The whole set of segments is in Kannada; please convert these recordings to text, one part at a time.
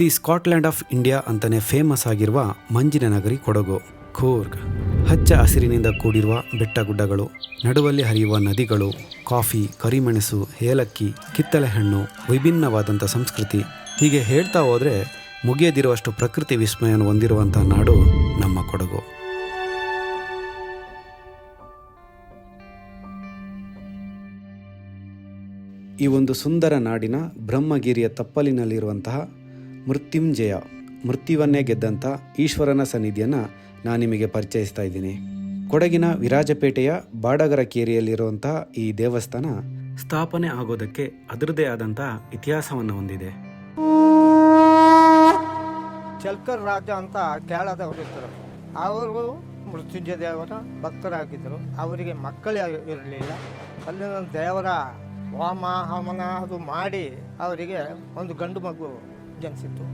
ದಿ ಸ್ಕಾಟ್ಲ್ಯಾಂಡ್ ಆಫ್ ಇಂಡಿಯಾ ಅಂತಲೇ ಫೇಮಸ್ ಆಗಿರುವ ಮಂಜಿನ ನಗರಿ ಕೊಡಗು. ಕೂರ್ಗ್ ಹಚ್ಚ ಹಸಿರಿನಿಂದ ಕೂಡಿರುವ ಬೆಟ್ಟ ಗುಡ್ಡಗಳು ನಡುವಲ್ಲಿ ಹರಿಯುವ ನದಿಗಳು, ಕಾಫಿ, ಕರಿಮೆಣಸು, ಏಲಕ್ಕಿ ಕಿತ್ತಳೆ ಹಣ್ಣು ವಿಭಿನ್ನವಾದಂಥ ಸಂಸ್ಕೃತಿ. ಹೀಗೆ ಹೇಳ್ತಾ ಹೋದರೆ ಮುಗಿಯದಿರುವಷ್ಟು ಪ್ರಕೃತಿ ವಿಸ್ಮಯವನ್ನು ಹೊಂದಿರುವಂಥ ನಾಡು ನಮ್ಮ ಕೊಡಗು. ಈ ಒಂದು ಸುಂದರ ನಾಡಿನ ಬ್ರಹ್ಮಗಿರಿಯ ತಪ್ಪಲಿನಲ್ಲಿರುವಂತಹ ಮೃತ್ಯುಂಜಯ, ಮೃತ್ಯುವನ್ನೇ ಗೆದ್ದಂಥ ಈಶ್ವರನ ಸನ್ನಿಧಿಯನ್ನು ನಾನು ನಿಮಗೆ ಪರಿಚಯಿಸ್ತಾ ಇದ್ದೀನಿ. ಕೊಡಗಿನ ವಿರಾಜಪೇಟೆಯ ಬಾಡಗರ ಕೇರಿಯಲ್ಲಿರುವಂತಹ ಈ ದೇವಸ್ಥಾನ ಸ್ಥಾಪನೆ ಆಗೋದಕ್ಕೆ ಅದರದೇ ಆದಂತಹ ಇತಿಹಾಸವನ್ನು ಹೊಂದಿದೆ. ಚಲ್ಕರ್ ರಾಜ ಅಂತ ಕೇರಳದವರು ಇದ್ದರು ಅವರು ಮೃತ್ಯುಂಜಯ ದೇವರ ಭಕ್ತರಾಗಿದ್ದರು. ಅವರಿಗೆ ಮಕ್ಕಳೇ ಇರಲಿಲ್ಲ. ಅಲ್ಲಿನ ದೇವರ ಹೋಮ ಹವನ ಅದು ಮಾಡಿ ಅವರಿಗೆ ಒಂದು ಗಂಡು ಮಗು ಜನಿಸಿತ್ತು.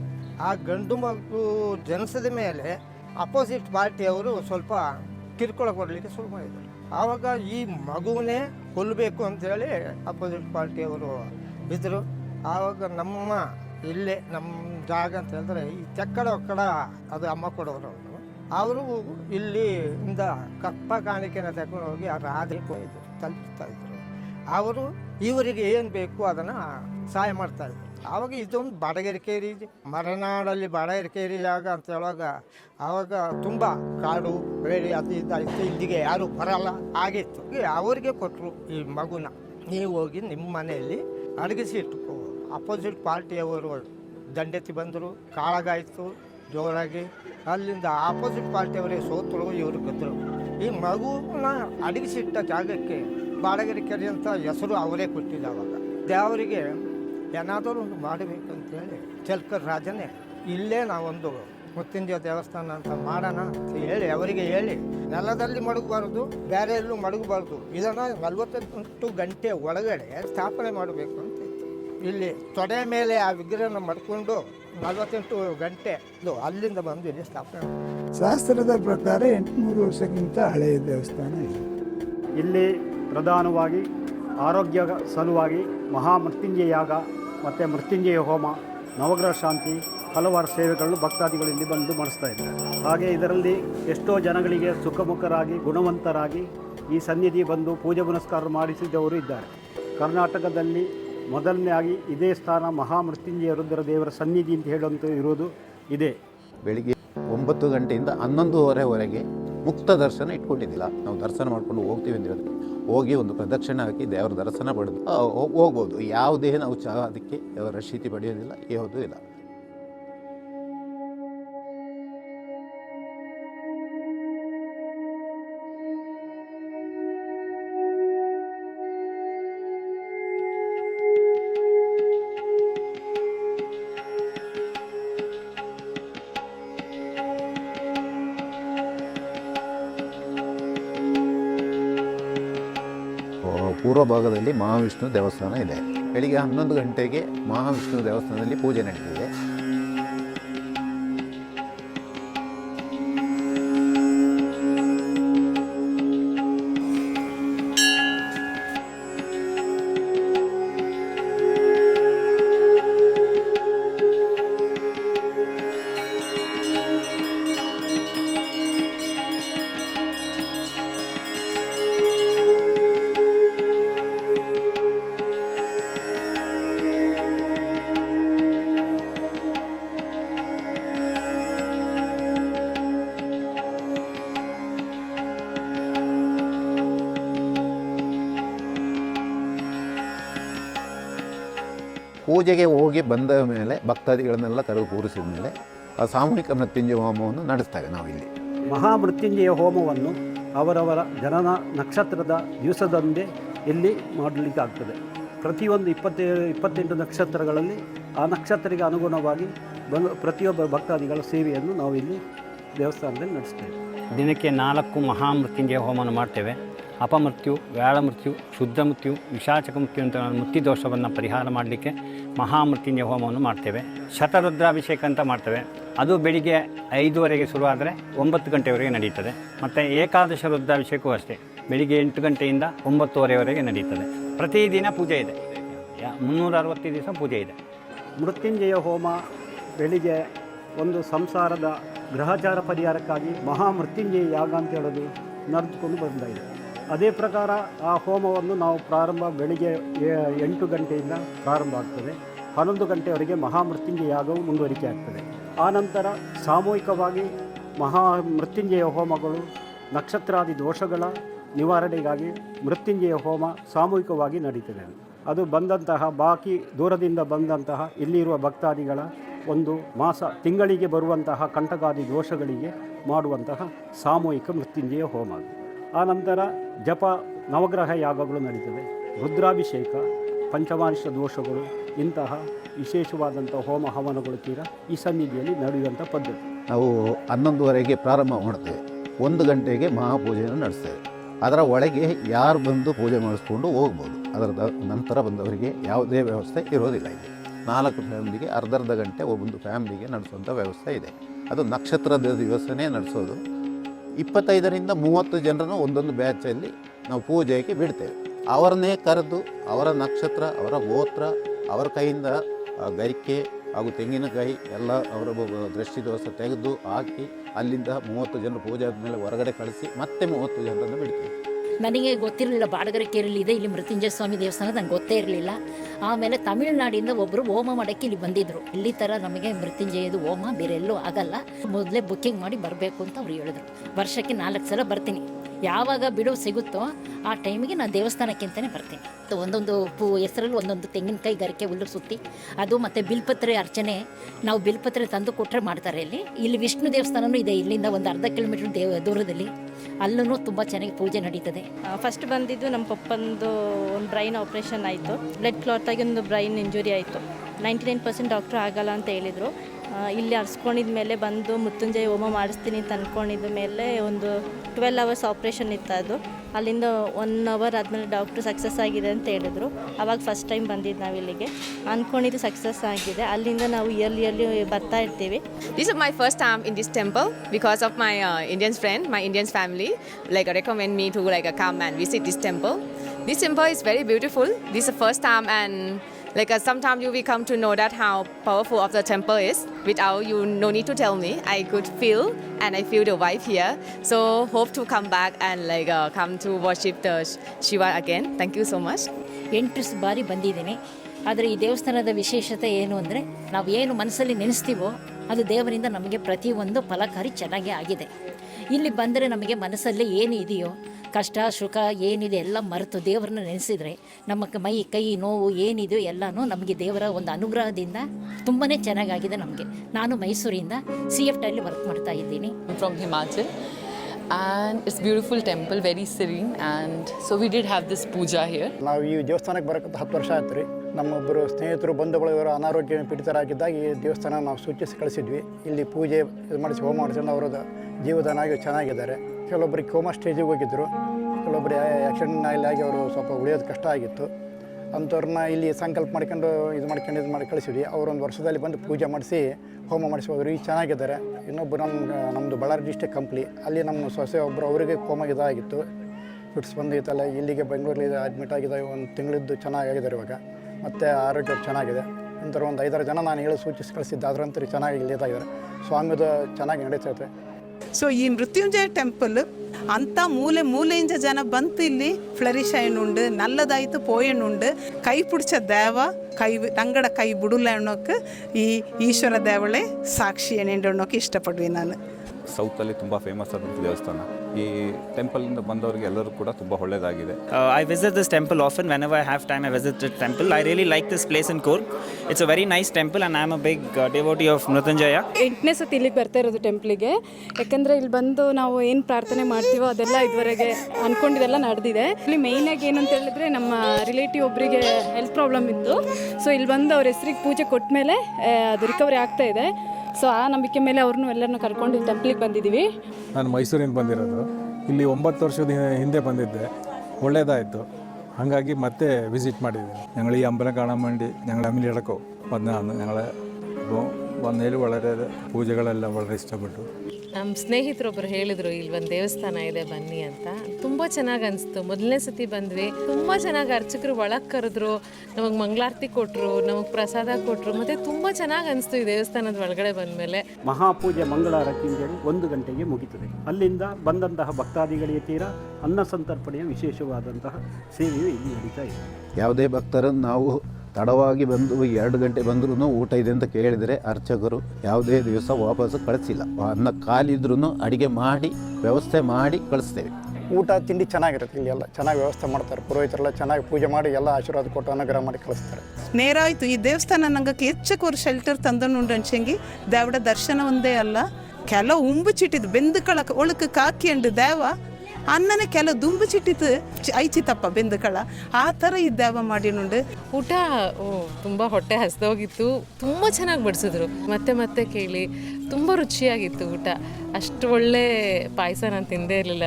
ಆ ಗಂಡು ಮಗು ಜನಿಸಿದ ಮೇಲೆ ಅಪೋಸಿಟ್ ಪಾರ್ಟಿಯವರು ಸ್ವಲ್ಪ ಕಿರುಕುಳ ಕೊಡಲಿಕ್ಕೆ ಶುರು ಮಾಡಿದರು. ಆವಾಗ ಈ ಮಗುವನ್ನೇ ಕೊಲ್ಲಬೇಕು ಅಂತೇಳಿ ಅಪೋಸಿಟ್ ಪಾರ್ಟಿಯವರು ಬಿದ್ದರು ಆವಾಗ ನಮ್ಮ ಇಲ್ಲೇ ನಮ್ಮ ಜಾಗ ಅಂತ ಹೇಳಿದ್ರೆ ಈ ತೆಕ್ಕಡ ಒಕ್ಕಡ ಅದು ಅಮ್ಮ ಕೊಡೋರು ಅವರು. ಅವರು ಇಲ್ಲಿ ಇಂದ ಕಪ್ಪ ಕಾಣಿಕೆನ ತಗೊಂಡು ಹೋಗಿ ಆ ಹೋಯ್ತು ತಲುಪಿಸ್ತಾ ಇದ್ರು. ಅವರು ಇವರಿಗೆ ಏನು ಬೇಕು ಅದನ್ನು ಸಹಾಯ ಮಾಡ್ತಾ ಇದ್ರು. ಆವಾಗ ಇದೊಂದು ಬಾಡಗೆರಿಕೇರಿ ಮಲೆನಾಡಲ್ಲಿ ಬಾಡಗೆರಿಕೇರಿ ಜಾಗ ಅಂತ ಹೇಳುವಾಗ ಆವಾಗ ತುಂಬ ಕಾಡು, ಬೇಡಿ ಅದು ಇದಾಯಿತು ಇಲ್ಲಿಗೆ ಯಾರು ಬರಲ್ಲ. ಆಗಿತ್ತು ಅವರಿಗೆ ಕೊಟ್ಟರು ಈ ಮಗುನ. ನೀವು ಹೋಗಿ ನಿಮ್ಮ ಮನೆಯಲ್ಲಿ ಅಡಗಿಸಿ ಇಟ್ಟು ಅಪೋಸಿಟ್ ಪಾರ್ಟಿಯವರು ದಂಡೆತ್ತಿ ಬಂದರು, ಕಾಳಗಾಯಿತು, ಜೋರಾಗಿ. ಅಲ್ಲಿಂದ ಆಪೋಸಿಟ್ ಪಾರ್ಟಿಯವರೇ ಸೋತರು ಇವರು ಗೆದ್ದರು ಈ ಮಗುನ ಅಡಗಿಸಿಟ್ಟ ಜಾಗಕ್ಕೆ ಬಾಡಗಿರಿ ಕೆರೆ ಅಂತ ಹೆಸರು ಅವರೇ ಕೊಟ್ಟಿದ್ದ ಅವಾಗ. ದೇವರಿಗೆ ಏನಾದರೂ ಒಂದು ಮಾಡಬೇಕಂತೇಳಿ ಚಲ್ಕರ್ ರಾಜನೇ ಇಲ್ಲೇ ನಾವೊಂದು ಮೃತ್ಯುಂಜಯ ದೇವಸ್ಥಾನ ಅಂತ ಮಾಡೋಣ ಅಂತ ಹೇಳಿ ಅವರಿಗೆ ಹೇಳಿ ನೆಲದಲ್ಲಿ ಮಡಗಬಾರ್ದು ಬೇರೆ ಎಲ್ಲೂ ಮಡಗಬಾರ್ದು ಇದನ್ನು ನಲವತ್ತೆಂಟು ಗಂಟೆ ಒಳಗಡೆ ಸ್ಥಾಪನೆ ಮಾಡಬೇಕು ಅಂತ ಇಲ್ಲಿ ತೊಡೆ ಮೇಲೆ ಆ ವಿಗ್ರಹನ ಮಡ್ಕೊಂಡು ನಲವತ್ತೆಂಟು ಗಂಟೆ ಅಲ್ಲಿಂದ ಬಂದು ಇಲ್ಲಿ ಸ್ಥಾಪನೆ ಶಾಸ್ತ್ರದ ಪ್ರಕಾರ ಎಂಟುನೂರು ವರ್ಷಕ್ಕಿಂತ ಹಳೆಯ ದೇವಸ್ಥಾನ ಇದೆ. ಇಲ್ಲಿ ಪ್ರಧಾನವಾಗಿ ಆರೋಗ್ಯ ಸಲುವಾಗಿ ಮಹಾಮೃತ್ಯುಂಜಯ ಯಾಗ ಮತ್ತು ಮೃತ್ಯುಂಜಯ ಹೋಮ, ನವಗ್ರಹ ಶಾಂತಿ, ಹಲವಾರು ಸೇವೆಗಳನ್ನು ಭಕ್ತಾದಿಗಳು ಇಲ್ಲಿ ಬಂದು ಮಾಡಿಸ್ತಾ ಇದ್ದಾರೆ. ಹಾಗೆ ಇದರಲ್ಲಿ ಎಷ್ಟೋ ಜನಗಳಿಗೆ ಸುಖಮುಖರಾಗಿ, ಗುಣವಂತರಾಗಿ ಈ ಸನ್ನಿಧಿ ಬಂದು ಪೂಜೆ ಪುನಸ್ಕಾರ ಮಾಡಿಸಿದವರು ಇದ್ದಾರೆ. ಕರ್ನಾಟಕದಲ್ಲಿ ಮೊದಲನೇಯಾಗಿ ಇದೇ ಸ್ಥಾನ ಮಹಾಮೃತ್ಯುಂಜಯ ರುದ್ರ ದೇವರ ಸನ್ನಿಧಿ ಅಂತ ಹೇಳುವಂಥ ಇರುವುದು ಇದೆ. ಬೆಳಿಗ್ಗೆ ಒಂಬತ್ತು ಗಂಟೆಯಿಂದ ಹನ್ನೊಂದುವರೆವರೆಗೆ ಮುಕ್ತ ದರ್ಶನ ಇಟ್ಕೊಂಡಿದ್ದಿಲ್ಲ. ನಾವು ದರ್ಶನ ಮಾಡ್ಕೊಂಡು ಹೋಗ್ತೀವಿ ಅಂತ ಹೇಳಿದ್ರೆ ಹೋಗಿ ಒಂದು ಪ್ರದಕ್ಷಿಣೆ ಹಾಕಿ ದೇವರ ದರ್ಶನ ಪಡೆದು ಹೋಗ್ಬೋದು. ಯಾವುದೇ ನಾವು ಚ, ಅದಕ್ಕೆ ರಶೀತಿ ಪಡೆಯೋದಿಲ್ಲ, ಯಾವುದೂ ಇಲ್ಲ. ಪೂರ್ವ ಭಾಗದಲ್ಲಿ ಮಹಾವಿಷ್ಣು ದೇವಸ್ಥಾನ ಇದೆ. ಬೆಳಿಗ್ಗೆ ಹನ್ನೊಂದು ಗಂಟೆಗೆ ಮಹಾವಿಷ್ಣು ದೇವಸ್ಥಾನದಲ್ಲಿ ಪೂಜೆ ನಡೀತಿದೆ ಪೂಜೆಗೆ ಹೋಗಿ ಬಂದ ಮೇಲೆ ಭಕ್ತಾದಿಗಳನ್ನೆಲ್ಲ ಕರೆದು ಕೂರಿಸಿದ ಮೇಲೆ ಆ ಸಾಮೂಹಿಕ ಮೃತ್ಯುಂಜಯ ಹೋಮವನ್ನು ನಡೆಸ್ತೇವೆ ನಾವಿಲ್ಲಿ. ಮಹಾಮೃತ್ಯುಂಜಯ ಹೋಮವನ್ನು ಅವರವರ ಜನನ ನಕ್ಷತ್ರದ ದಿವಸದಂದೇ ಇಲ್ಲಿ ಮಾಡಲಿಕ್ಕಾಗ್ತದೆ. ಪ್ರತಿಯೊಂದು ಇಪ್ಪತ್ತೇಳು ಇಪ್ಪತ್ತೆಂಟು ನಕ್ಷತ್ರಗಳಲ್ಲಿ ಆ ನಕ್ಷತ್ರಕ್ಕೆ ಅನುಗುಣವಾಗಿ ಬಂದು ಪ್ರತಿಯೊಬ್ಬ ಭಕ್ತಾದಿಗಳ ಸೇವೆಯನ್ನು ನಾವು ಇಲ್ಲಿ ದೇವಸ್ಥಾನದಲ್ಲಿ ನಡೆಸ್ತೇವೆ. ದಿನಕ್ಕೆ ನಾಲ್ಕು ಮಹಾಮೃತ್ಯುಂಜಯ ಹೋಮವನ್ನು ಮಾಡ್ತೇವೆ. ಅಪಮೃತ್ಯು ಶುದ್ಧ ಮೃತ್ಯು ವಿಶಾಚಕ ಮೃತ್ಯು ಅಂತ ಮೃತ್ಯು ದೋಷವನ್ನು ಪರಿಹಾರ ಮಾಡಲಿಕ್ಕೆ ಮಹಾಮೃತ್ಯುಂಜಯ ಹೋಮವನ್ನು ಮಾಡ್ತೇವೆ. ಶತರುದ್ರಾಭಿಷೇಕ ಅಂತ ಮಾಡ್ತೇವೆ. ಅದು ಬೆಳಿಗ್ಗೆ ಐದುವರೆಗೆ ಶುರುವಾದರೆ ಒಂಬತ್ತು ಗಂಟೆವರೆಗೆ ನಡೀತದೆ. ಮತ್ತು ಏಕಾದಶ ರುದ್ರಾಭಿಷೇಕವೂ ಅಷ್ಟೇ. ಬೆಳಿಗ್ಗೆ ಎಂಟು ಗಂಟೆಯಿಂದ ಒಂಬತ್ತುವರೆವರೆಗೆ ನಡೀತದೆ. ಪ್ರತಿದಿನ ಪೂಜೆ ಇದೆ. ಮುನ್ನೂರ ಅರವತ್ತು ದಿವಸ ಪೂಜೆ ಇದೆ. ಮೃತ್ಯುಂಜಯ ಹೋಮ ಬೆಳಿಗ್ಗೆ ಒಂದು ಸಂಸಾರದ ಗ್ರಹಚಾರ ಪರಿಹಾರಕ್ಕಾಗಿ ಮಹಾಮೃತ್ಯುಂಜಯ ಯಾಗ ಅಂತ ಹೇಳೋದು ನಡೆದುಕೊಂಡು ಬಂದಿದೆ ಅದೇ ಪ್ರಕಾರ ಆ ಹೋಮವನ್ನು ನಾವು ಪ್ರಾರಂಭ ಬೆಳಿಗ್ಗೆ ಎಂಟು ಗಂಟೆಯಿಂದ ಪ್ರಾರಂಭ ಆಗ್ತದೆ. ಹನ್ನೊಂದು ಗಂಟೆವರೆಗೆ ಮಹಾಮೃತ್ಯುಂಜಯ ಯಾಗವು ಮುಂದುವರಿಕೆ ಆಗ್ತದೆ. ಆನಂತರ ಸಾಮೂಹಿಕವಾಗಿ ಮಹಾ ಮೃತ್ಯುಂಜಯ ಹೋಮಗಳು, ನಕ್ಷತ್ರಾದಿ ದೋಷಗಳ ನಿವಾರಣೆಗಾಗಿ ಮೃತ್ಯುಂಜಯ ಹೋಮ ಸಾಮೂಹಿಕವಾಗಿ ನಡೀತದೆ. ಅದು ಬಂದಂತಹ ಬಾಕಿ ದೂರದಿಂದ ಬಂದಂತಹ ಇಲ್ಲಿರುವ ಭಕ್ತಾದಿಗಳ ಒಂದು ಮಾಸ ತಿಂಗಳಿಗೆ ಬರುವಂತಹ ಕಂಟಕಾದಿ ದೋಷಗಳಿಗೆ ಮಾಡುವಂತಹ ಸಾಮೂಹಿಕ ಮೃತ್ಯುಂಜಯ ಹೋಮ. ಆನಂತರ ಜಪ ನವಗ್ರಹ ಯಾಗಗಳು ನಡೀತವೆ. ರುದ್ರಾಭಿಷೇಕ, ಪಂಚಮಾಂಶ ದೋಷಗಳು, ಇಂತಹ ವಿಶೇಷವಾದಂಥ ಹೋಮ ಹವನಗಳು ತೀರ ಈ ಸನ್ನಿಧಿಯಲ್ಲಿ ನಡೆಯುವಂಥ ಪದ್ಧತಿ. ನಾವು ಹನ್ನೊಂದುವರೆಗೆ ಪ್ರಾರಂಭ ಮಾಡ್ತೇವೆ ಒಂದು ಗಂಟೆಗೆ ಮಹಾಪೂಜೆಯನ್ನು ನಡೆಸ್ತೇವೆ ಅದರ ಒಳಗೆ ಯಾರು ಬಂದು ಪೂಜೆ ಮಾಡಿಸ್ಕೊಂಡು ಹೋಗ್ಬೋದು. ಅದರ ನಂತರ ಬಂದವರಿಗೆ ಯಾವುದೇ ವ್ಯವಸ್ಥೆ ಇರೋದಿಲ್ಲ ಇಲ್ಲಿ. ನಾಲ್ಕು ಫ್ಯಾಮಿಲಿಗೆ ಅರ್ಧರ್ಧ ಗಂಟೆ ಒಬ್ಬೊಂದು ಫ್ಯಾಮಿಲಿಗೆ ನಡೆಸುವಂಥ ವ್ಯವಸ್ಥೆ ಇದೆ. ಅದು ನಕ್ಷತ್ರದ ದಿವಸನೇ ನಡೆಸೋದು. ಇಪ್ಪತ್ತೈದರಿಂದ ಮೂವತ್ತು ಜನರನ್ನು ಒಂದೊಂದು ಬ್ಯಾಚಲ್ಲಿ ನಾವು ಪೂಜೆಗೆ ಬಿಡ್ತೇವೆ. ಅವರನ್ನೇ ಕರೆದು, ಅವರ ನಕ್ಷತ್ರ, ಅವರ ಗೋತ್ರ, ಅವರ ಕೈಯಿಂದ ಗರಿಕೆ ಹಾಗೂ ತೆಂಗಿನಕಾಯಿ ಎಲ್ಲ ಅವರ ದೃಷ್ಟಿ ದೋಷ ತೆಗೆದು ಹಾಕಿ ಅಲ್ಲಿಂದ ಮೂವತ್ತು ಜನರು ಪೂಜೆ ಆದಮೇಲೆ ಹೊರಗಡೆ ಕಳಿಸಿ ಮತ್ತೆ ಮೂವತ್ತು ಜನರನ್ನು ಬಿಡ್ತೇವೆ. ನನಗೆ ಗೊತ್ತಿರಲಿಲ್ಲ ಬಾಡಗರೆ ಕೇರಳಿ ಇದೆ ಇಲ್ಲಿ ಮೃತ್ಯುಂಜಯ ಸ್ವಾಮಿ ದೇವಸ್ಥಾನ ನಂಗೆ ಗೊತ್ತೇ ಇರಲಿಲ್ಲ. ಆಮೇಲೆ ತಮಿಳುನಾಡಿಂದ ಒಬ್ಬರು ಹೋಮ ಮಾಡೋಕ್ಕೆ ಇಲ್ಲಿ ಬಂದಿದ್ದರು ಇಲ್ಲಿ ಥರ ನಮಗೆ ಮೃತ್ಯುಂಜಯದು ಹೋಮ ಬೇರೆ ಎಲ್ಲೂ ಆಗಲ್ಲ. ಮೊದಲೇ ಬುಕ್ಕಿಂಗ್ ಮಾಡಿ ಬರಬೇಕು ಅಂತ ಅವ್ರು ಹೇಳಿದ್ರು. ವರ್ಷಕ್ಕೆ ನಾಲ್ಕು ಸಲ ಬರ್ತೀನಿ. ಯಾವಾಗ ಬಿಡುವು ಸಿಗುತ್ತೋ ಆ ಟೈಮಿಗೆ ನಾನು ದೇವಸ್ಥಾನಕ್ಕಿಂತಲೇ ಬರ್ತೀನಿ. ಒಂದೊಂದು ಪೂ ಹೆಸರಲ್ಲಿ ಒಂದೊಂದು ತೆಂಗಿನಕಾಯಿ ಗರಿಕೆ ಉಲ್ಲು ಸುತ್ತಿ, ಅದು ಮತ್ತು ಬಿಲ್ಪತ್ರೆ ಅರ್ಚನೆ ನಾವು ಬಿಲ್ಪತ್ರೆ ತಂದು ಕೊಟ್ಟರೆ ಮಾಡ್ತಾರೆ ಇಲ್ಲಿ. ಇಲ್ಲಿ ವಿಷ್ಣು ದೇವಸ್ಥಾನವೂ ಇದೆ, ಇಲ್ಲಿಂದ ಒಂದು ಅರ್ಧ ಕಿಲೋಮೀಟ್ರ್ ದೇವ, ದೂರದಲ್ಲಿ. ಅಲ್ಲೂ ತುಂಬ ಚೆನ್ನಾಗಿ ಪೂಜೆ ನಡೀತದೆ. ಫಸ್ಟ್ ಬಂದಿದ್ದು ನಮ್ಮ ಪಪ್ಪಂದು ಒಂದು ಬ್ರೈನ್ ಆಪ್ರೇಷನ್ ಆಯಿತು. ಬ್ಲಡ್ ಆಗಿ ಒಂದು ಬ್ರೈನ್ ಇಂಜುರಿ ಆಯಿತು. ನೈಂಟಿ ನೈನ್ ಪರ್ಸೆಂಟ್ ಡಾಕ್ಟ್ರು ಆಗಲ್ಲ ಅಂತ ಹೇಳಿದರು. ಇಲ್ಲಿ ಹರ್ಸ್ಕೊಂಡಿದ ಮೇಲೆ ಬಂದು ಮೃತ್ಯುಂಜಯ ಹೋಮ ಮಾಡಿಸ್ತೀನಿ ಅಂತ ಅಂದ್ಕೊಂಡಿದ್ದ ಮೇಲೆ ಒಂದು ಟ್ವೆಲ್ ಅವರ್ಸ್ ಆಪ್ರೇಷನ್ ಇತ್ತು ಅದು. ಅಲ್ಲಿಂದ ಒನ್ ಅವರ್ ಆದಮೇಲೆ ಡಾಕ್ಟ್ರು ಸಕ್ಸಸ್ ಆಗಿದೆ ಅಂತ ಹೇಳಿದರು. ಅವಾಗ ಫಸ್ಟ್ ಟೈಮ್ ಬಂದಿದ್ದು ನಾವು ಇಲ್ಲಿಗೆ. ಅಂದ್ಕೊಂಡಿದ್ದು ಸಕ್ಸಸ್ ಆಗಿದೆ. ಅಲ್ಲಿಂದ ನಾವು ಇಯರ್ಲಿ ಇಯರ್ಲಿ ಬರ್ತಾ ಇರ್ತೀವಿ. This is my first time in this temple because of my Indians friend my Indians family like recommend me to like a common visit this temple this temple is very beautiful this first time and like uh, sometimes you will come to know that how powerful of the temple is. Without you, no need to tell me. I could feel and I feel the vibe here. So hope to come back and like uh, come to worship the Shiva again. Thank you so much. ಎಂಟು ಬಾರಿ ಬಂದಿದ್ದೀನಿ ಆದರೆ ಈ ದೇವಸ್ಥಾನದ ವಿಶೇಷತೆ ಏನು ಅಂದರೆ ನಾವು ಏನು ಮನಸ್ಸಲ್ಲಿ ನೆನೆಸ್ತೀವೋ ಅದು ದೇವರಿಂದ ನಮಗೆ ಪ್ರತಿಯೊಂದು ಫಲಕಾರಿ ಚೆನ್ನಾಗೇ ಆಗಿದೆ ಇಲ್ಲಿ ಬಂದರೆ ನಮಗೆ ಮನಸ್ಸಲ್ಲಿ ಏನು ಇದೆಯೋ ಕಷ್ಟ ಸುಖ ಏನಿದೆ ಎಲ್ಲ ಮರೆತು ದೇವರನ್ನ ನೆನೆಸಿದರೆ ನಮ್ಮ ಕ- ಮೈ ಕೈ ನೋವು ಏನಿದೆಯೋ ಎಲ್ಲನೂ ನಮಗೆ ದೇವರ ಒಂದು ಅನುಗ್ರಹದಿಂದ ತುಂಬಾ ಚೆನ್ನಾಗಾಗಿದೆ ನಮಗೆ. ನಾನು ಮೈಸೂರಿಂದ ಸಿ ಎಫ್ ಟಲ್ಲಿ ವರ್ಕ್ ಮಾಡ್ತಾ ಇದ್ದೀನಿ. From Himachal and it's beautiful temple very serene and so we did have this puja here ನಾವು ಈ ದೇವಸ್ಥಾನಕ್ಕೆ ಬರೋಕ್ಕಂತ ಹತ್ತು ವರ್ಷ ಆಯ್ತು ರೀ. ನಮ್ಮೊಬ್ಬರು ಸ್ನೇಹಿತರು ಬಂಧುಗಳು ಇವರು ಅನಾರೋಗ್ಯ ಪೀಡಿತರಾಗಿದ್ದಾಗ ಈ ದೇವಸ್ಥಾನ ನಾವು ಸೂಚಿಸಿ ಕಳಿಸಿದ್ವಿ. ಇಲ್ಲಿ ಪೂಜೆ ಇದು ಮಾಡಿಸಿ ಹೋಮ ಮಾಡಿಸ್ಕೊಂಡು ಅವರದ ಜೀವದಾನ ಆಗಿ ಚೆನ್ನಾಗಿದ್ದಾರೆ. ಕೆಲವೊಬ್ಬರಿಗೆ ಕೋಮಾ ಸ್ಟೇಜಿಗೆ ಹೋಗಿದ್ದರು ಕೆಲವೊಬ್ಬರು ಆ್ಯಕ್ಸಿಡೆಂಟ್ ಆಗಿ ಅವರು ಸ್ವಲ್ಪ ಉಳಿಯೋದು ಕಷ್ಟ ಆಗಿತ್ತು. ಅಂಥವ್ರನ್ನ ಇಲ್ಲಿ ಸಂಕಲ್ಪ ಮಾಡ್ಕೊಂಡು ಇದು ಮಾಡ್ಕೊಂಡು ಇದು ಮಾಡಿ ಕಳಿಸಿದ್ವಿ. ಅವರು ಒಂದು ವರ್ಷದಲ್ಲಿ ಬಂದು ಪೂಜೆ ಮಾಡಿಸಿ, ಹೋಮ ಮಾಡಿಸಿ ಹೋದ್ರು. ಈಗ ಚೆನ್ನಾಗಿದ್ದಾರೆ. ಇನ್ನೊಬ್ಬರು ನಮ್ಮ ನಮ್ಮದು ಬಳ್ಳಾರಿ ಡಿಸ್ಟಿಕ್ ಕಂಪ್ಲಿ ಅಲ್ಲಿ ನಮ್ಮ ಸೊಸೆ ಒಬ್ಬರು ಅವರಿಗೆ ಕೋಮ ಇದಾಗಿತ್ತು. ಫಿಟ್ಸ್ ಬಂದಿತ್ತಲ್ಲ ಇಲ್ಲಿಗೆ ಬೆಂಗಳೂರಲ್ಲಿ ಅಡ್ಮಿಟ್ ಆಗಿದೆ ಒಂದು ತಿಂಗಳಿದ್ದು ಚೆನ್ನಾಗಿದ್ದಾರೆ ಇವಾಗ. ಮತ್ತು ಆರೋಗ್ಯ ಚೆನ್ನಾಗಿದೆ. ಇಂಥವ್ರು ಒಂದು ಐದಾರು ಜನ ನಾನು ಹೇಳಿ ಸೂಚಿಸಿ ಕಳಿಸಿದ್ದೆ. ಅದರಂತೂ ಚೆನ್ನಾಗಿ ಇಲ್ಲಿ ಇದಾಗಿದ್ದಾರೆ ಸ್ವಾಮಿದು ಚೆನ್ನಾಗಿ ನಡೀತೈತೆ ಸೊ ಈ ಮೃತ್ಯುಂಜಯ ಟೆಂಪಲ್ ಅಂಥ ಮೂಲೆ ಮೂಲೆಯಿಂದ ಜನ ಬಂತು ಇಲ್ಲಿ. ಫ್ಲರಿಶ್ ಅಯ್ಯನುಂಡು ನಲ್ಲದಾಯ್ತು, ಪೋಯನುಂಡು. ಕೈ ಪುಡ್ಚ ದೇವ, ಕೈ ತಂಗಡ ಕೈ ಬಿಡುಲ ಅನ್ನೋಕ್ಕೆ ಈ ಈಶ್ವರ ದೇವಳೆ ಸಾಕ್ಷಿ ಏನೇನು ಅನ್ನೋಕ್ಕೆ ಇಷ್ಟಪಡ್ವಿ ನಾನು. ಸೌತಲ್ಲಿ ತುಂಬ ಫೇಮಸ್ ಆದಂಥ ದೇವಸ್ಥಾನ. ಈ ಟೆಂಪಲಿಂದ ಬಂದವರಿಗೆ ಎಲ್ಲರೂ ಕೂಡ ತುಂಬ ಒಳ್ಳೆಯದಾಗಿದೆ I visit this temple often whenever I have time I visit the temple I really like this place in Kurg. It's a very nice temple and I am a big devotee of Mrutyunjaya. ಎಂಟನೇ ಸತಿ ಇಲ್ಲಿಗೆ ಬರ್ತಾ ಇರೋದು ಟೆಂಪ್ಲಿಗೆ ಯಾಕಂದರೆ ಇಲ್ಲಿ ಬಂದು ನಾವು ಏನು ಪ್ರಾರ್ಥನೆ ಮಾಡ್ತೀವೋ ಅದೆಲ್ಲ ಇದುವರೆಗೆ ಅಂದ್ಕೊಂಡಿದ್ದೆಲ್ಲ ನಡೆದಿದೆ. ಇಲ್ಲಿ ಮೇಯ್ನಾಗಿ ಏನು ಏನಂತ ಹೇಳಿದ್ರೆ ನಮ್ಮ ರಿಲೇಟಿವ್ ಒಬ್ಬರಿಗೆ ಹೆಲ್ತ್ ಪ್ರಾಬ್ಲಮ್ ಇತ್ತು. ಸೊ ಇಲ್ಲಿ ಬಂದು ಅವ್ರ ಹೆಸರಿಗೆ ಪೂಜೆ ಕೊಟ್ಟ ಮೇಲೆ ಅದು ರಿಕವರಿ ಆಗ್ತಾ ಇದೆ. ಸೊ ಆ ನಂಬಿಕೆ ಮೇಲೆ ಅವ್ರನ್ನೂ ಎಲ್ಲರನ್ನೂ ಕರ್ಕೊಂಡು ಇಲ್ಲಿ ಟೆಂಪ್ಲಿಗೆ ಬಂದಿದ್ದೀವಿ ನಾನು ಮೈಸೂರಿಂದ ಬಂದಿರೋದು ಇಲ್ಲಿ ಒಂಬತ್ತು ವರ್ಷದ ಹಿಂದೆ ಬಂದಿದ್ದೆ ഒള്ളേതായിട്ടോ ಹಾಗಾಗಿ ಮತ್ತೆ വിസിറ്റ് ಮಾಡಿದ್ದೀನಿ ഞങ്ങൾ ഈ അമ്പലം കാണാൻ വേണ്ടി ഞങ്ങൾ ഫാമിലി അടക്കം വന്നതാണ് ഞങ്ങളെ അപ്പോൾ വന്നതിൽ വളരെ പൂജകളെല്ലാം വളരെ ഇഷ്ടപ്പെട്ടു ನಮ್ಮ ಸ್ನೇಹಿತರೊಬ್ಬರು ಹೇಳಿದರು ಇಲ್ಲಿ ಒಂದು ದೇವಸ್ಥಾನ ಇದೆ ಬನ್ನಿ ಅಂತ. ತುಂಬ ಚೆನ್ನಾಗಿ ಅನಿಸ್ತು. ಮೊದಲನೇ ಸತಿ ಬಂದ್ವಿ. ತುಂಬ ಚೆನ್ನಾಗಿ ಅರ್ಚಕರು ಒಳಗೆ ಕರೆದ್ರು ನಮಗೆ ಮಂಗಳಾರತಿ ಕೊಟ್ಟರು ನಮಗೆ ಪ್ರಸಾದ ಕೊಟ್ಟರು ಮತ್ತು ತುಂಬ ಚೆನ್ನಾಗಿ ಅನಿಸ್ತು ಈ ದೇವಸ್ಥಾನದ ಒಳಗಡೆ ಬಂದಮೇಲೆ. ಮಹಾಪೂಜೆ ಮಂಗಳಾರತಿ ಅಂತೇಳಿ ಒಂದು ಗಂಟೆಗೆ ಮುಗಿತದೆ. ಅಲ್ಲಿಂದ ಬಂದಂತಹ ಭಕ್ತಾದಿಗಳಿಗೆ ತೀರ ಅನ್ನ ಸಂತರ್ಪಣೆಯ ವಿಶೇಷವಾದಂತಹ ಸೇವೆಯು ಇಲ್ಲಿ ನಡೀತಾ ಇದೆ. ಯಾವುದೇ ಭಕ್ತರನ್ನು ನಾವು ತಡವಾಗಿ ಬಂದು ಎರಡು ಗಂಟೆ ಬಂದ್ರೂ ಊಟ ಇದೆ ಅಂತ ಕೇಳಿದರೆ ಅರ್ಚಕರು ಯಾವುದೇ ದಿವಸ ವಾಪಸ್ ಕಳಿಸಿಲ್ಲ. ಅನ್ನ ಕಾಲಿದ್ರೂ ಅಡಿಗೆ ಮಾಡಿ ವ್ಯವಸ್ಥೆ ಮಾಡಿ ಕಳಿಸ್ತೇವೆ. ಊಟ ತಿಂಡಿ ಚೆನ್ನಾಗಿರುತ್ತೆ ಇಲ್ಲಿ ಎಲ್ಲ. ಚೆನ್ನಾಗಿ ವ್ಯವಸ್ಥೆ ಮಾಡ್ತಾರೆ. ಪುರೋಹಿತರೆಲ್ಲ ಚೆನ್ನಾಗಿ ಪೂಜೆ ಮಾಡಿ ಎಲ್ಲ ಆಶೀರ್ವಾದ ಕೊಟ್ಟು ಅನುಗ್ರಹ ಮಾಡಿ ಕಳಿಸ್ತಾರೆ. ನೇರಾಯ್ತು ಈ ದೇವಸ್ಥಾನ ನಂಗೆ ಹೆಚ್ಚಕ್ಕೆ ಶೆಲ್ಟರ್ ತಂದನು ಅಂಚಂಗಿ ದೇವಡ ದರ್ಶನ ಒಂದೇ ಅಲ್ಲ. ಕೆಲವು ಉಂಬು ಚಿಟ್ಟಿದ್ದು ಬೆಂದುಕಳ ಒಳಕ್ಕೆ ಕಾಕಿಂಡು ದೇವ ಅನ್ನನೇ ಕೆಲವು ದುಂಬು ಚಿಟ್ಟಿತ್ತು ಐಚಿತಪ್ಪ ಬೆಂದುಕಳ. ಆ ಥರ ಇದ್ದಾವ ಮಾಡಿ ಮಾಡಿನುಂಡು. ಊಟ ಓ ತುಂಬ ಹೊಟ್ಟೆ ಹಸ್ದೋಗಿತ್ತು. ತುಂಬ ಚೆನ್ನಾಗಿ ಬಡಿಸಿದ್ರು. ಮತ್ತೆ ಮತ್ತೆ ಕೇಳಿ ತುಂಬ ರುಚಿಯಾಗಿತ್ತು ಊಟ. ಅಷ್ಟು ಒಳ್ಳೆ ಪಾಯಸ ನಾನು ತಿಂದೇ ಇರಲಿಲ್ಲ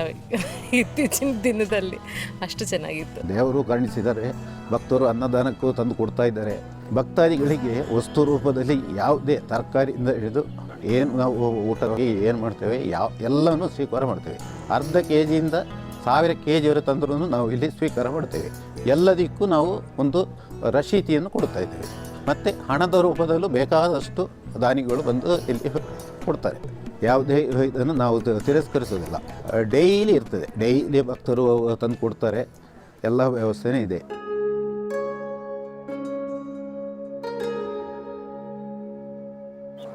ಇತ್ತೀಚಿನ ದಿನದಲ್ಲಿ. ಅಷ್ಟು ಚೆನ್ನಾಗಿತ್ತು. ದೇವರು ಕಾಣಿಸಿದ್ದಾರೆ ಭಕ್ತರು ಅನ್ನದಾನಕ್ಕೂ ತಂದು ಕೊಡ್ತಾ ಇದ್ದಾರೆ. ಭಕ್ತಾದಿಗಳಿಗೆ ವಸ್ತು ರೂಪದಲ್ಲಿ ಯಾವುದೇ ತರಕಾರಿಯಿಂದ ಹಿಡಿದು ಏನು ನಾವು ಊಟವಾಗಿ ಏನು ಮಾಡ್ತೇವೆ, ಯಾವ ಎಲ್ಲವನ್ನು ಸ್ವೀಕಾರ ಮಾಡ್ತೇವೆ. ಅರ್ಧ ಕೆ ಜಿಯಿಂದ ಸಾವಿರ ಕೆ ಜಿಯವರೆ ತಂದ್ರೂ ನಾವು ಇಲ್ಲಿ ಸ್ವೀಕಾರ ಮಾಡ್ತೇವೆ. ಎಲ್ಲದಕ್ಕೂ ನಾವು ಒಂದು ರಶೀತಿಯನ್ನು ಕೊಡ್ತಾ ಇದ್ದೇವೆ. ಮತ್ತು ಹಣದ ರೂಪದಲ್ಲೂ ಬೇಕಾದಷ್ಟು ದಾನಿಗಳು ಬಂದು ಇಲ್ಲಿ ಕೊಡ್ತಾರೆ. ಯಾವುದೇ ಇದನ್ನು ನಾವು ತಿರಸ್ಕರಿಸೋದಿಲ್ಲ ಡೈಲಿ ಇರ್ತದೆ. ಡೈಲಿ ಭಕ್ತರು ತಂದು ಕೊಡ್ತಾರೆ. ಎಲ್ಲ ವ್ಯವಸ್ಥೆನೇ ಇದೆ.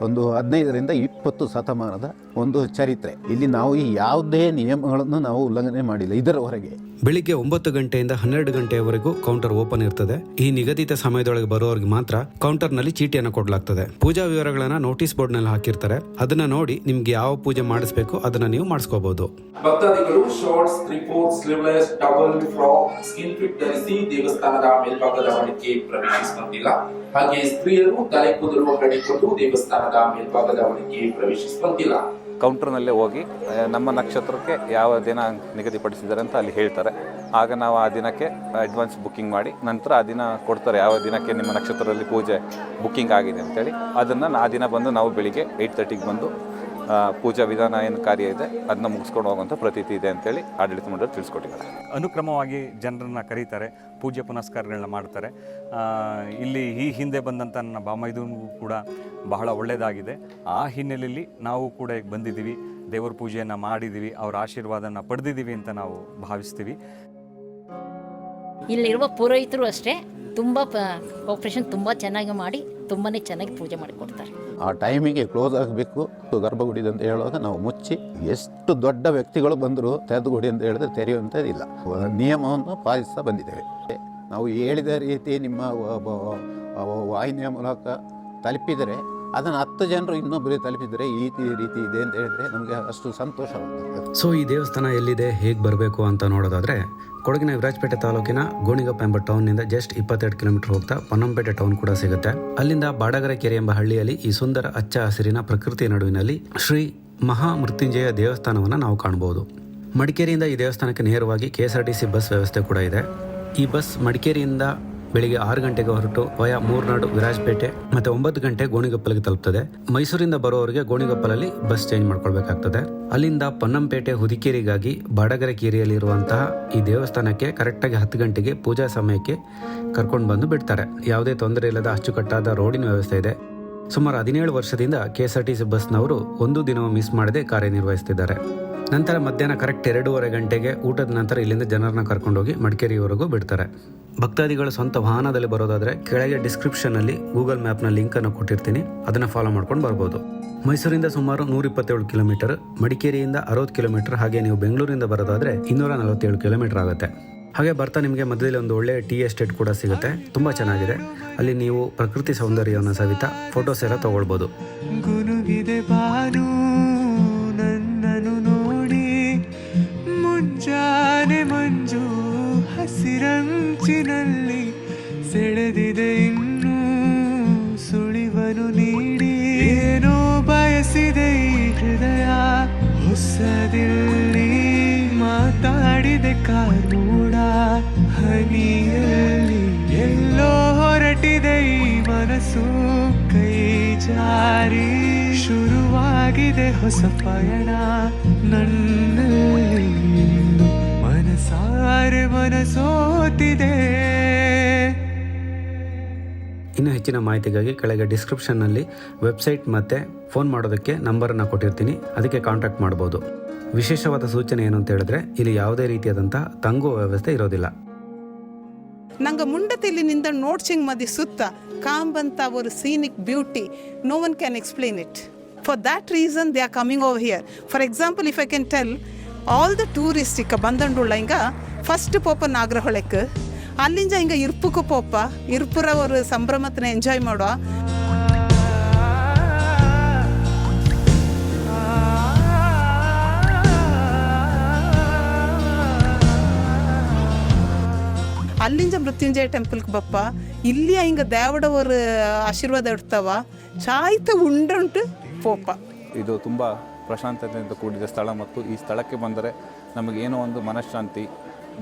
ಒಂದು ಹದಿನೈದರಿಂದ ಇಪ್ಪತ್ತು ಶತಮಾನದ ಒಂದು ಚರಿತ್ರೆ. ಇಲ್ಲಿ ನಾವು ಈ ಯಾವುದೇ ನಿಯಮಗಳನ್ನು ನಾವು ಉಲ್ಲಂಘನೆ ಮಾಡಿಲ್ಲ ಇದರವರೆಗೆ. ಹೊರಗೆ ಬೆಳಿಗ್ಗೆ ಒಂಬತ್ತು ಗಂಟೆಯಿಂದ ಹನ್ನೆರಡು ಗಂಟೆಯವರೆಗೂ ಕೌಂಟರ್ ಓಪನ್ ಇರ್ತದೆ. ಈ ನಿಗದಿತ ಸಮಯದೊಳಗೆ ಬರುವವರಿಗೆ ಮಾತ್ರ ಕೌಂಟರ್ನಲ್ಲಿ ಚೀಟಿಯನ್ನು ಕೊಡಲಾಗ್ತದೆ. ಪೂಜಾ ವಿವರಗಳನ್ನ ನೋಟಿಸ್ ಬೋರ್ಡ್ನಲ್ಲಿ ಹಾಕಿರ್ತಾರೆ. ಅದನ್ನ ನೋಡಿ ನಿಮ್ಗೆ ಯಾವ ಪೂಜೆ ಮಾಡಿಸ್ಬೇಕು ಅದನ್ನ ನೀವು ಮಾಡಿಸ್ಕೋಬಹುದು ಭಕ್ತಾದಿಗಳು shorts sleeveless double frock skin fit ಧರಿಸಿ ದೇವಸ್ಥಾನದ ಮೇಲ್ಭಾಗದ ಒಳಗೆ ಪ್ರವೇಶಿಸುವಂತಿಲ್ಲ. ಹಾಗೆ ಸ್ತ್ರೀಯರು ತಲೆ ಕೂದಲು ಕಡಿಕೊಂಡು ದೇವಸ್ಥಾನದ ಮೇಲ್ಭಾಗದ ಪ್ರವೇಶಿಸುವಂತಿಲ್ಲ. ಕೌಂಟರ್ನಲ್ಲೇ ಹೋಗಿ ನಮ್ಮ ನಕ್ಷತ್ರಕ್ಕೆ ಯಾವ ದಿನ ನಿಗದಿಪಡಿಸಿದ್ದಾರೆ ಅಂತ ಅಲ್ಲಿ ಹೇಳ್ತಾರೆ. ಆಗ ನಾವು ಆ ದಿನಕ್ಕೆ ಅಡ್ವಾನ್ಸ್ ಬುಕ್ಕಿಂಗ್ ಮಾಡಿ, ನಂತರ ಆ ದಿನ ಕೊಡ್ತಾರೆ, ಯಾವ ದಿನಕ್ಕೆ ನಿಮ್ಮ ನಕ್ಷತ್ರದಲ್ಲಿ ಪೂಜೆ ಬುಕ್ಕಿಂಗ್ ಆಗಿದೆ ಅಂತೇಳಿ. ಅದನ್ನು ಆ ದಿನ ಬಂದು ನಾವು ಬೆಳಿಗ್ಗೆ ಏಯ್ಟ್ ತರ್ಟಿಗೆ ಬಂದು ಪೂಜಾ ವಿಧಾನ ಏನು ಕಾರ್ಯ ಇದೆ ಅದನ್ನ ಮುಗಿಸ್ಕೊಂಡು ಹೋಗುವಂಥ ಪ್ರತೀತಿ ಇದೆ ಅಂತೇಳಿ ಆಡಳಿತ ಮಂಡಳಿ ತಿಳಿಸ್ಕೊಟ್ಟಿದ್ದಾರೆ. ಅನುಕ್ರಮವಾಗಿ ಜನರನ್ನು ಕರೀತಾರೆ ಪೂಜೆ ಪುನಸ್ಕಾರಗಳನ್ನ ಮಾಡ್ತಾರೆ. ಇಲ್ಲಿ ಈ ಹಿಂದೆ ಬಂದಂಥ ನನ್ನ ಬಾಮೈದೂನಿಗೂ ಕೂಡ ಬಹಳ ಒಳ್ಳೆಯದಾಗಿದೆ ಆ ಹಿನ್ನೆಲೆಯಲ್ಲಿ ನಾವು ಕೂಡ ಈಗ ಬಂದಿದ್ದೀವಿ ದೇವರ ಪೂಜೆಯನ್ನು ಮಾಡಿದ್ದೀವಿ ಅವರ ಆಶೀರ್ವಾದನ ಪಡೆದಿದ್ದೀವಿ ಅಂತ ನಾವು ಭಾವಿಸ್ತೀವಿ. ಇಲ್ಲಿರುವ ಪುರೋಹಿತರು ಅಷ್ಟೇ ತುಂಬ ಆಪ್ರೇಷನ್ ತುಂಬ ಚೆನ್ನಾಗಿ ಮಾಡಿ ತುಂಬಾ ಚೆನ್ನಾಗಿ ಪೂಜೆ ಮಾಡಿಕೊಡ್ತಾರೆ. ಆ ಟೈಮಿಗೆ ಕ್ಲೋಸ್ ಆಗಬೇಕು. ಗರ್ಭಗುಡಿ ಅಂತ ಹೇಳುವಾಗ ನಾವು ಮುಚ್ಚಿ ಎಷ್ಟು ದೊಡ್ಡ ವ್ಯಕ್ತಿಗಳು ಬಂದರೂ ತೆರೆದುಗುಡಿ ಅಂತ ಹೇಳಿದ್ರೆ ತೆರೆಯುವಂಥದ್ದಿಲ್ಲ ನಿಯಮವನ್ನು ಪಾಲಿಸ್ತಾ ಬಂದಿದ್ದೇವೆ. ನಾವು ಹೇಳಿದ ರೀತಿ ನಿಮ್ಮ ವಾಹಿನಿಯ ಮೂಲಕ ತಲುಪಿದರೆ ಅದನ್ನು ಹತ್ತು ಜನರು ಇನ್ನೊಬ್ಬರಿಗೆ ತಲುಪಿದರೆ ಈ ರೀತಿ ಇದೆ ಅಂತ ಹೇಳಿದ್ರೆ ನಮಗೆ ಅಷ್ಟು ಸಂತೋಷವಾಗ್ತದೆ. ಸೊ ಈ ದೇವಸ್ಥಾನ ಎಲ್ಲಿದೆ ಹೇಗೆ ಬರಬೇಕು ಅಂತ ನೋಡೋದಾದ್ರೆ ಕೊಡಗಿನ ವಿರಾಜಪೇಟೆ ತಾಲೂಕಿನ ಗೋಣಿಗಪ್ಪ ಎಂಬ ಟೌನ್ನಿಂದ ಜಸ್ಟ್ ಇಪ್ಪತ್ತೆರಡು ಕಿಲೋಮೀಟರ್ ಹೋಗ್ತಾ ಪೊನ್ನಂಪೇಟೆ ಟೌನ್ ಕೂಡ ಸಿಗುತ್ತೆ. ಅಲ್ಲಿಂದ ಬಾಡಗರ ಕೆರೆ ಎಂಬ ಹಳ್ಳಿಯಲ್ಲಿ ಈ ಸುಂದರ ಹಚ್ಚ ಹಸಿರಿನ ಪ್ರಕೃತಿ ನಡುವಿನಲ್ಲಿ ಶ್ರೀ ಮಹಾಮೃತ್ಯುಂಜಯ ದೇವಸ್ಥಾನವನ್ನು ನಾವು ಕಾಣಬಹುದು ಮಡಿಕೇರಿಯಿಂದ ಈ ದೇವಸ್ಥಾನಕ್ಕೆ ನೇರವಾಗಿ ಕೆ ಟಿ ಸಿ ಬಸ್ ವ್ಯವಸ್ಥೆ ಕೂಡ ಇದೆ. ಈ ಬಸ್ ಮಡಿಕೇರಿಯಿಂದ ಬೆಳಿಗ್ಗೆ ಆರು ಗಂಟೆಗೆ ಹೊರಟು ವಯಾ ಮೂರ್ನಾಡು ವಿರಾಜಪೇಟೆ ಮತ್ತೆ ಒಂಬತ್ತು ಗಂಟೆ ಗೋಣಿಗೊಪ್ಪಲಿಗೆ ತಲುಪ್ತದೆ. ಮೈಸೂರಿಂದ ಬರೋವರಿಗೆ ಗೋಣಿಗಪ್ಪಲಲ್ಲಿ ಬಸ್ ಚೇಂಜ್ ಮಾಡ್ಕೊಳ್ಬೇಕಾಗ್ತದೆ. ಅಲ್ಲಿಂದ ಪೊನ್ನಂಪೇಟೆ ಹುದಿಕೇರಿಗಾಗಿ ಬಾಡಗರಕೇರಿಯಲ್ಲಿರುವಂತಹ ಈ ದೇವಸ್ಥಾನಕ್ಕೆ ಕರೆಕ್ಟಾಗಿ ಹತ್ತು ಗಂಟೆಗೆ ಪೂಜಾ ಸಮಯಕ್ಕೆ ಕರ್ಕೊಂಡು ಬಂದು ಬಿಡ್ತಾರೆ. ಯಾವುದೇ ತೊಂದರೆ ಇಲ್ಲದ ಅಚ್ಚುಕಟ್ಟಾದ ರೋಡಿನ ವ್ಯವಸ್ಥೆ ಇದೆ. ಸುಮಾರು ಹದಿನೇಳು ವರ್ಷದಿಂದ K S R T C ಬಸ್ನವರು ಒಂದು ದಿನವೂ ಮಿಸ್ ಮಾಡದೆ ಕಾರ್ಯನಿರ್ವಹಿಸ್ತಿದ್ದಾರೆ. ನಂತರ ಮಧ್ಯಾಹ್ನ ಕರೆಕ್ಟ್ ಎರಡೂವರೆ ಗಂಟೆಗೆ ಊಟದ ನಂತರ ಇಲ್ಲಿಂದ ಜನರನ್ನ ಕರ್ಕೊಂಡೋಗಿ ಮಡಿಕೇರಿವರೆಗೂ ಬಿಡ್ತಾರೆ. ಭಕ್ತಾದಿಗಳು ಸ್ವಂತ ವಾಹನದಲ್ಲಿ ಬರೋದಾದರೆ ಕೆಳಗೆ ಡಿಸ್ಕ್ರಿಪ್ಷನ್ನಲ್ಲಿ ಗೂಗಲ್ ಮ್ಯಾಪ್ನ ಲಿಂಕನ್ನು ಕೊಟ್ಟಿರ್ತೀನಿ. ಅದನ್ನು ಫಾಲೋ ಮಾಡ್ಕೊಂಡು ಬರ್ಬೋದು. ಮೈಸೂರಿಂದ ಸುಮಾರು ನೂರ ಇಪ್ಪತ್ತೇಳು ಕಿಲೋಮೀಟರ್ ಮಡಿಕೇರಿಯಿಂದ ಅರವತ್ತು ಕಿಲೋಮೀಟರ್ ಹಾಗೆ ನೀವು ಬೆಂಗಳೂರಿಂದ ಬರೋದಾದರೆ ಇನ್ನೂರ ನಲವತ್ತೇಳು ಕಿಲೋಮೀಟರ್ ಆಗುತ್ತೆ. ಹಾಗೆ ಬರ್ತಾ ನಿಮಗೆ ಮಧ್ಯದಲ್ಲಿ ಒಂದು ಒಳ್ಳೆಯ ಟೀ ಎಸ್ಟೇಟ್ ಕೂಡ ಸಿಗುತ್ತೆ. ತುಂಬ ಚೆನ್ನಾಗಿದೆ. ಅಲ್ಲಿ ನೀವು ಪ್ರಕೃತಿ ಸೌಂದರ್ಯವನ್ನು ಸವಿತಾ ಫೋಟೋಸ್ ಎಲ್ಲ ತಗೊಳ್ಬೋದು. ಮುಂಜಾನೆ ಮಂಜು ಹಸಿರಂಚಿನಲ್ಲಿ ಸೆಳೆದಿದೆ ಇನ್ನೂ ಸುಳಿವನು ನೀಡಿ. ಏನೋ ಬಯಸಿದೆ ಈ ಹೃದಯ, ಹೊಸದಿಲ್ಲಿ ಮಾತಾಡಿದೆ ಕಾನೂಡ ಹನಿಯಲ್ಲಿ ಎಲ್ಲೋ ಹೊರಟಿದೆ ಈ ಮನಸ್ಸು, ಕೈ ಜಾರಿ. ಶುರುವಾಗಿದೆ ಹೊಸ ಪಯಣ ನನ್ನಲ್ಲಿ ಮನಸಾರೆ ಸೋತಿದೆ. ಇನ್ನು ಹೆಚ್ಚಿನ ಮಾಹಿತಿಗಾಗಿ ಕೆಳಗೆ ಡಿಸ್ಕ್ರಿಪ್ಷನ್ನಲ್ಲಿ ವೆಬ್ಸೈಟ್ ಮತ್ತು ಫೋನ್ ಮಾಡೋದಕ್ಕೆ ನಂಬರನ್ನು ಕೊಟ್ಟಿರ್ತೀನಿ. ಅದಕ್ಕೆ ಕಾಂಟ್ಯಾಕ್ಟ್ ಮಾಡ್ಬೋದು. ವಿಶೇಷವಾದ ಸೂಚನೆ ಏನು ಅಂತ ಹೇಳಿದ್ರೆ ಇಲ್ಲಿ ಯಾವುದೇ ರೀತಿಯಾದಂಥ ತಂಗುವ ವ್ಯವಸ್ಥೆ ಇರೋದಿಲ್ಲ. ನಂಗೆ ಮುಂಡತಿಲಿನಿಂದ ನೋಡ್ಸಿಂಗ್ ಮದಿ ಸುತ್ತ? ಕಾಂಬಂತ ಅವರು scenic beauty no one can explain it for that reason they are coming over here for example if I can tell all the tourist ಈಗ ಬಂದಂಡುಳ್ಳ ಹಿಂಗ ಫಸ್ಟ್ ಪೋಪ ನಾಗರಹೊಳೆಕ್ ಅಲ್ಲಿಂದ ಹಿಂಗ ಇರ್ಪುಕು ಪೋಪ ಇರ್ಪುರ ஒரு ಸಂಭ್ರಮತನ ಎಂಜಾಯ್ ಮಾಡುವ ಅಲ್ಲಿಂದ ಮೃತ್ಯುಂಜಯ ಟೆಂಪಲ್ಗೆ ಬಪ್ಪ ಇಲ್ಲಿ ಹಿಂಗ ದೇವಡ ஒரு ಆಶೀರ್ವಾದ ಇಡ್ತಾವ ಚಾಯ್ತ ಉಂಡುಂಟು ಪೋಪ ಇದು ತುಂಬ ಪ್ರಶಾಂತತೆಯಿಂದ ಕೂಡಿದ ಸ್ಥಳ ಮತ್ತು ಈ ಸ್ಥಳಕ್ಕೆ ಬಂದರೆ ನಮಗೇನೋ ಒಂದು ಮನಃಶಾಂತಿ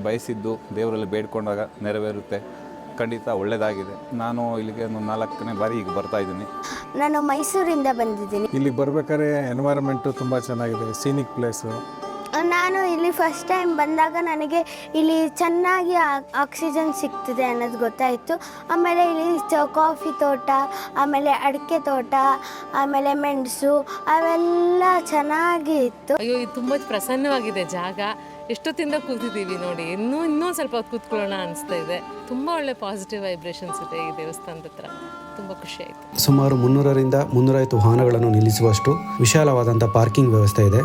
ಬಯಸಿದ್ದು ದೇವರಲ್ಲಿ ಬೇಡ್ಕೊಂಡಾಗ ನೆರವೇರುತ್ತೆ. ಖಂಡಿತ ಒಳ್ಳೆಯದಾಗಿದೆ ನಾನು ಇಲ್ಲಿಗೆ ಒಂದು ನಾಲ್ಕನೇ ಬಾರಿ ಈಗ ಬರ್ತಾ ಇದ್ದೀನಿ. ನಾನು ಮೈಸೂರಿಂದ ಬಂದಿದ್ದೀನಿ. ಇಲ್ಲಿ ಬರ್ಬೇಕಾದ್ರೆ ಎನ್ವೈರನ್ಮೆಂಟು ತುಂಬ ಚೆನ್ನಾಗಿದೆ ಸೀನಿಕ್ ಪ್ಲೇಸು ನಾನು ಇಲ್ಲಿ ಫಸ್ಟ್ ಟೈಮ್ ಬಂದಾಗ ನನಗೆ ಇಲ್ಲಿ ಚೆನ್ನಾಗಿ ಆಕ್ಸಿಜನ್ ಸಿಗ್ತಿದೆ ಅನ್ನೋದು ಗೊತ್ತಾಯಿತು. ಆಮೇಲೆ ಇಲ್ಲಿ ಚ- ಕಾಫಿ ತೋಟ ಆಮೇಲೆ ಅಡಿಕೆ ತೋಟ ಆಮೇಲೆ ಮೆಣಸು ಅವೆಲ್ಲ ಚೆನ್ನಾಗಿ ಇತ್ತು. ಅಯ್ಯೋ ಇದು ತುಂಬ ಪ್ರಸನ್ನವಾಗಿದೆ ಜಾಗ. ಎಷ್ಟೊತ್ತಿಂದ ಕೂತಿದ್ದೀವಿ ನೋಡಿ ಇನ್ನೂ ಇನ್ನೂ ಸ್ವಲ್ಪ ಹೊತ್ತು ಕೂತ್ಕೊಳ್ಳೋಣ ಅನಿಸ್ತಾ ಇದೆ. ತುಂಬ ಒಳ್ಳೆ ಪಾಸಿಟಿವ್ ವೈಬ್ರೇಷನ್ಸ್ ಇದೆ ಈ ದೇವಸ್ಥಾನದ ಹತ್ರ. ತುಂಬ ಖುಷಿ ಆಯಿತು. ಸುಮಾರು ಮುನ್ನೂರರಿಂದ ಮುನ್ನೂರೈವತ್ತು ವಾಹನಗಳನ್ನು ನಿಲ್ಲಿಸುವಷ್ಟು ವಿಶಾಲವಾದಂಥ ಪಾರ್ಕಿಂಗ್ ವ್ಯವಸ್ಥೆ ಇದೆ.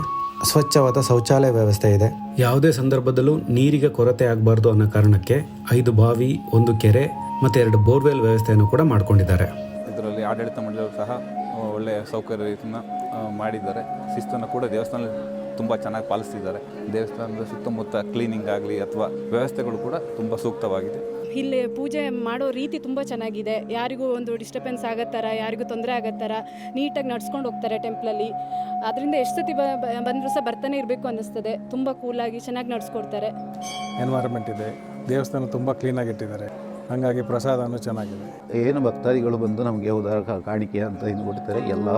ಸ್ವಚ್ಛವಾದ ಶೌಚಾಲಯ ವ್ಯವಸ್ಥೆ ಇದೆ. ಯಾವುದೇ ಸಂದರ್ಭದಲ್ಲೂ ನೀರಿಗೆ ಕೊರತೆ ಆಗಬಾರ್ದು ಅನ್ನೋ ಕಾರಣಕ್ಕೆ ಐದು ಬಾವಿ ಒಂದು ಕೆರೆ ಮತ್ತು ಎರಡು ಬೋರ್ವೆಲ್ ವ್ಯವಸ್ಥೆಯನ್ನು ಕೂಡ ಮಾಡಿಕೊಂಡಿದ್ದಾರೆ. ಇದರಲ್ಲಿ ಆಡಳಿತ ಮಂಡಳಿಯವರು ಸಹ ಒಳ್ಳೆಯ ಸೌಕರ್ಯ ರೀತಿಯನ್ನು ಮಾಡಿದ್ದಾರೆ. ಶಿಸ್ತನ್ನು ಕೂಡ ದೇವಸ್ಥಾನ ತುಂಬ ಚೆನ್ನಾಗಿ ಪಾಲಿಸ್ತಿದ್ದಾರೆ. ದೇವಸ್ಥಾನದ ಸುತ್ತಮುತ್ತ ಕ್ಲೀನಿಂಗ್ ಆಗಲಿ ಅಥವಾ ವ್ಯವಸ್ಥೆಗಳು ಕೂಡ ತುಂಬ ಸೂಕ್ತವಾಗಿದೆ. ಇಲ್ಲಿ ಪೂಜೆ ಮಾಡೋ ರೀತಿ ತುಂಬ ಚೆನ್ನಾಗಿದೆ. ಯಾರಿಗೂ ಒಂದು ಡಿಸ್ಟರ್ಬೆನ್ಸ್ ಆಗೋ ಥರ ಯಾರಿಗೂ ತೊಂದರೆ ಆಗೋ ಥರ ನೀಟಾಗಿ ನಡ್ಸ್ಕೊಂಡು ಹೋಗ್ತಾರೆ ಟೆಂಪ್ಲಲ್ಲಿ ಅದರಿಂದ ಎಷ್ಟು ಸತಿ ಬಂದರೂ ಸಹ ಬರ್ತಾನೆ ಇರಬೇಕು ಅನ್ನಿಸ್ತದೆ. ತುಂಬ ಕೂಲಾಗಿ ಚೆನ್ನಾಗಿ ನಡ್ಸ್ಕೊಡ್ತಾರೆ. ಎನ್ವೈರನ್ಮೆಂಟ್ ಇದೆ. ದೇವಸ್ಥಾನ ತುಂಬ ಕ್ಲೀನಾಗಿ ಇಟ್ಟಿದ್ದಾರೆ. ಹಾಗಾಗಿ ಪ್ರಸಾದನೂ ಚೆನ್ನಾಗಿದೆ. ಏನು ಭಕ್ತಾದಿಗಳು ಬಂದು ನಮಗೆ ಉದಾರ ಕಾಣಿಕೆ ಅಂತ ಇದು ಕೊಡ್ತಾರೆ ಎಲ್ಲ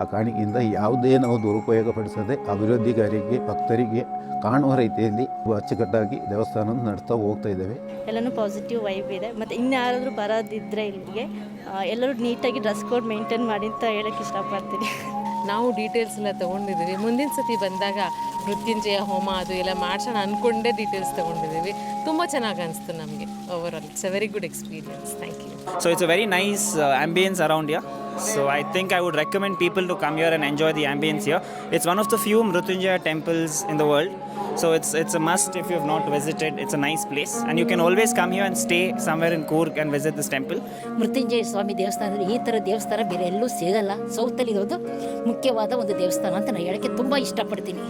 ಆ ಕಾಣಿಕೆಯಿಂದ ಯಾವುದೇ ನಾವು ದುರುಪಯೋಗ ಪಡಿಸದೆ ಅಭಿವೃದ್ಧಿಗಾರಿಗೆ ಭಕ್ತರಿಗೆ ಕಾಣುವ ರೀತಿಯಲ್ಲಿ ಅಚ್ಚುಕಟ್ಟಾಗಿ ದೇವಸ್ಥಾನ ನಡೆಸ್ತಾ ಹೋಗ್ತಾ ಇದ್ದೇವೆ. ಎಲ್ಲನೂ ಪಾಸಿಟಿವ್ ವೈಬ್ ಇದೆ. ಮತ್ತು ಇನ್ಯಾರಾದರೂ ಬರೋದಿದ್ದರೆ ಇಲ್ಲಿಗೆ ಎಲ್ಲರೂ ನೀಟಾಗಿ ಡ್ರೆಸ್ ಕೋಡ್ ಮೇಂಟೈನ್ ಮಾಡಿ ಅಂತ ಹೇಳಕ್ಕೆ ಇಷ್ಟಪಡ್ತೀನಿ. ನಾವು ಡೀಟೇಲ್ಸ್ ಎಲ್ಲ ತೊಗೊಂಡಿದ್ದೀವಿ. ಮುಂದಿನ ಸತಿ ಬಂದಾಗ ಮೃತ್ಯುಂಜಯ ಹೋಮ ಅದು ಎಲ್ಲ ಮಾಡ್ಸೋಣ ಅಂದ್ಕೊಂಡೇ ಡೀಟೇಲ್ಸ್ ತೊಗೊಂಡಿದ್ದೀವಿ. ತುಂಬ ಚೆನ್ನಾಗಿ ಅನಿಸ್ತು ನಮಗೆ over all it's a very good experience thank you So it's a very nice uh, ambience around here. So I think I would recommend people to come here and enjoy the ambience here. It's one of the few Mrutunjaya temples in the world. So it's it's a must if you have not visited. It's a nice place, and you can always come here and stay somewhere in Kurg and visit this temple. Mrutyunjaya Swami ದೇವಸ್ಥಾನದಲ್ಲಿ ಈ ಥರ ದೇವಸ್ಥಾನ ಬೇರೆ ಎಲ್ಲೂ ಸಿಗಲ್ಲ ಸೌತಲ್ಲಿ ಇದೊಂದು ಮುಖ್ಯವಾದ ಒಂದು ದೇವಸ್ಥಾನ ಅಂತ ನಾನು ಹೇಳೋಕ್ಕೆ ತುಂಬ ಇಷ್ಟಪಡ್ತೀನಿ